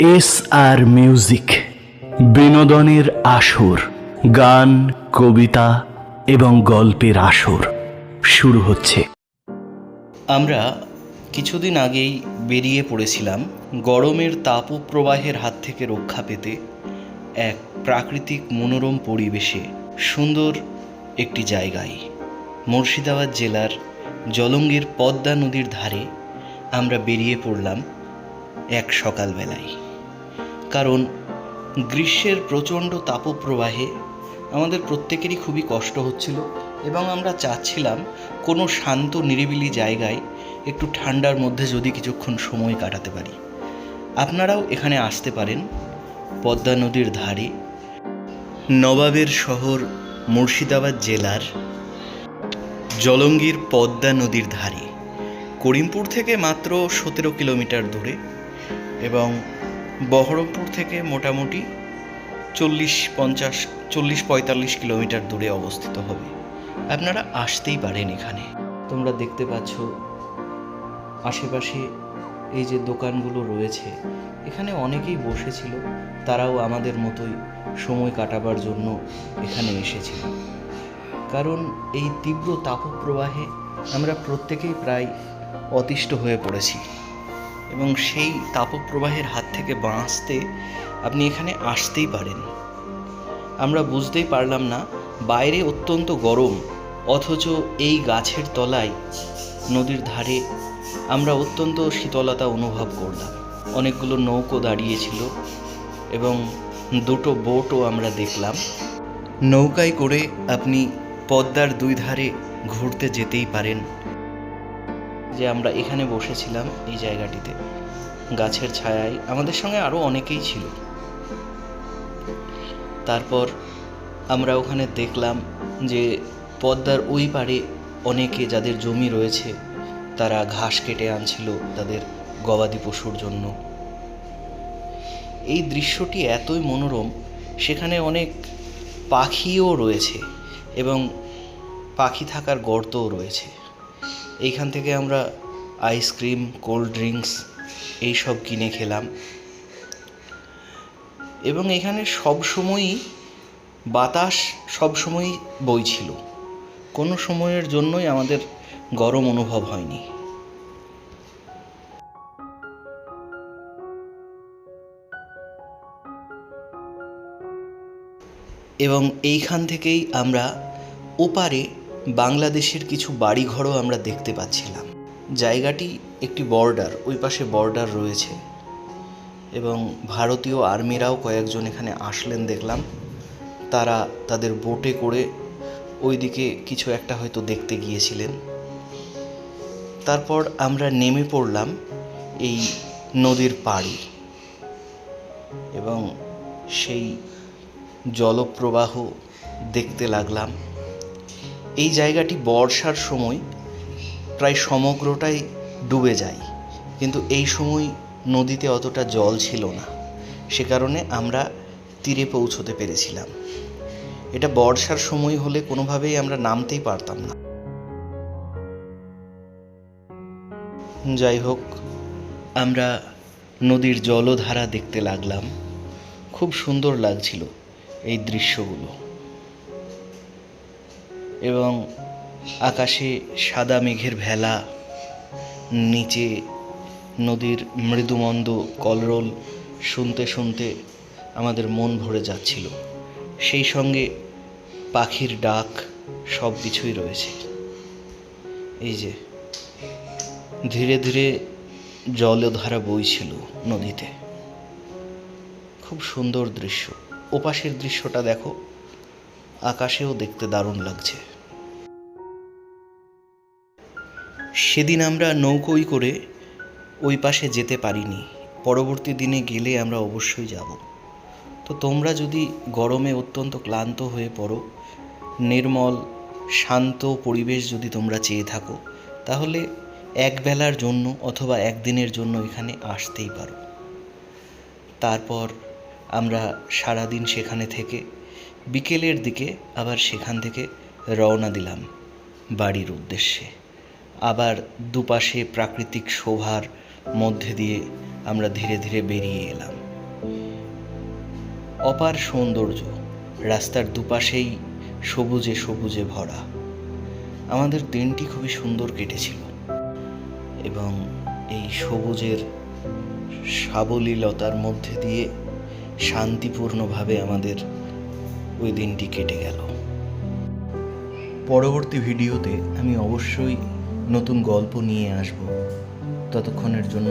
S আর music, বিনোদনের আসর, গান, কবিতা এবং গল্পের আসর। শুরু হচ্ছে। আমরা কিছুদিন আগেই বেরিয়ে পড়েছিলাম গরমের তাপপ্রবাহের হাত থেকে রক্ষা পেতে এক প্রাকৃতিক মনোরম পরিবেশে, সুন্দর একটি জায়গায়। মুর্শিদাবাদ জেলার জলঙ্গির পদ্মা নদীর ধারে আমরা বেরিয়ে পড়লাম এক সকালবেলায়। কারণ গ্রীষ্মের প্রচণ্ড তাপপ্রবাহে আমাদের প্রত্যেকেরই খুবই কষ্ট হচ্ছিল এবং আমরা চাচ্ছিলাম কোনো শান্ত, নিরিবিলি জায়গায় একটু ঠান্ডার মধ্যে যদি কিছুক্ষণ সময় কাটাতে পারি। আপনারাও এখানে আসতে পারেন পদ্মা নদীর ধারে। নবাবের শহর মুর্শিদাবাদ জেলার জলঙ্গির পদ্মা নদীর ধারে। করিমপুর থেকে মাত্র সতেরো কিলোমিটার দূরে। এবং বহরমপুর থেকে মোটামুটি চল্লিশ পঞ্চাশ, চল্লিশ পঁয়তাল্লিশ কিলোমিটার দূরে অবস্থিত হবে। আপনারা আসতেই পারেন এখানে। তোমরা দেখতে পাচ্ছ আশেপাশে এই যে দোকানগুলো রয়েছে, এখানে অনেকেই বসেছিল, তারাও আমাদের মতোই সময় কাটাবার জন্য এখানে এসেছিল। কারণ এই তীব্র তাপপ্রবাহে আমরা প্রত্যেকেই প্রায় অতিষ্ঠ হয়ে পড়েছি। এবং সেই তাপপ্রবাহের হাত থেকে বাঁচতে আপনি এখানে আসতেই পারেন। আমরা বুঝতেই পারলাম না, বাইরে অত্যন্ত গরম, অথচ এই গাছের তলায়, নদীর ধারে আমরা অত্যন্ত শীতলতা অনুভব করলাম। অনেকগুলো নৌকো দাঁড়িয়েছিল এবং দুটো বোটও আমরা দেখলাম। নৌকায় করে আপনি পদ্মার দুই ধারে ঘুরতে যেতেই পারেন। যে আমরা এখানে বসেছিলাম এই জায়গাটিতে। গাছের ছায়ায় আমাদের সঙ্গে আরও অনেকেই ছিল। তারপর আমরা ওখানে দেখলাম যে পদ্মার ওই পারে অনেকে যাদের জমি রয়েছে, তারা ঘাস কেটে আনছিল তাদের গবাদি পশুর জন্য। এই দৃশ্যটি এতই মনোরম, সেখানে অনেক পাখিও রয়েছে এবং পাখি থাকার গর্তও রয়েছে। এইখান থেকে আমরা আইসক্রিম কোল্ড ড্রিঙ্কস এইসব কিনে খেলাম। এবং এখানে সব সময়ই বাতাস সব সময়ই বইছিল কোনো সময়ের জন্যই আমাদের গরম অনুভব হয়নি। এবং এইখান থেকেই আমরা ওপারে বাংলাদেশের কিছু বাড়িঘরও আমরা দেখতে পাচ্ছিলাম। জায়গাটি একটি বর্ডার, ওই পাশে বর্ডার রয়েছে। এবং ভারতীয় আর্মিরাও কয়েকজন এখানে আসলেন দেখলাম। তারা তাদের বোটে করে ওইদিকে কিছু একটা হয়তো দেখতে গিয়েছিলেন। তারপর আমরা নেমে পড়লাম এই নদীর পাড়ি। এবং সেই জলপ্রবাহ দেখতে লাগলাম। এই জায়গাটি বর্ষার সময় প্রায় সমগ্রটাই ডুবে যায়। কিন্তু এই সময় নদীতে অতটা জল ছিল না। সে কারণে আমরা তীরে পৌঁছতে পেরেছিলাম। এটা বর্ষার সময় হলে কোনোভাবেই আমরা নামতেই পারতাম না। যাই হোক, আমরা নদীর জলধারা দেখতে লাগলাম। খুব সুন্দর লাগছিল এই দৃশ্যগুলো। এবং আকাশে সাদা মেঘের ভেলা, নিচে নদীর মৃদুমন্দ কলরোল শুনতে শুনতে আমাদের মন ভরে যাচ্ছিল। সেই সঙ্গে পাখির ডাক সব কিছুই রয়েছে। এই যে, ধীরে ধীরে জলধারা বইছিল নদীতে। খুব সুন্দর দৃশ্য। ওপাশের দৃশ্যটা দেখো। আকাশেও দেখতে দারুণ লাগছে। সেদিন আমরা নৌকোই করে ওই পাশে যেতে পারিনি। পরবর্তী দিনে গেলে আমরা অবশ্যই যাব। তো তোমরা যদি গরমে অত্যন্ত ক্লান্ত হয়ে পড়ো, নির্মল, শান্ত পরিবেশ যদি তোমরা চেয়ে থাকো, তাহলে এক বেলার জন্য অথবা একদিনের জন্য এখানে আসতেই পারো। তারপর আমরা সারাদিন সেখানে থেকে বিকেলের দিকে আবার সেখান থেকে রওনা দিলাম বাড়ির উদ্দেশ্যে। আবার দুপাশে প্রাকৃতিক শোভার মধ্যে দিয়ে আমরা ধীরে ধীরে বেরিয়ে এলাম। অপার সৌন্দর্য রাস্তার দুপাশেই সবুজে সবুজে ভরা। আমাদের দিনটি খুবই সুন্দর কেটেছিল এবং এই সবুজের সাবলীলতার মধ্যে দিয়ে শান্তিপূর্ণভাবে আমাদের ওই দিনটি কেটে গেল। পরবর্তী ভিডিওতে আমি অবশ্যই নতুন গল্প নিয়ে আসব। ততক্ষণের জন্য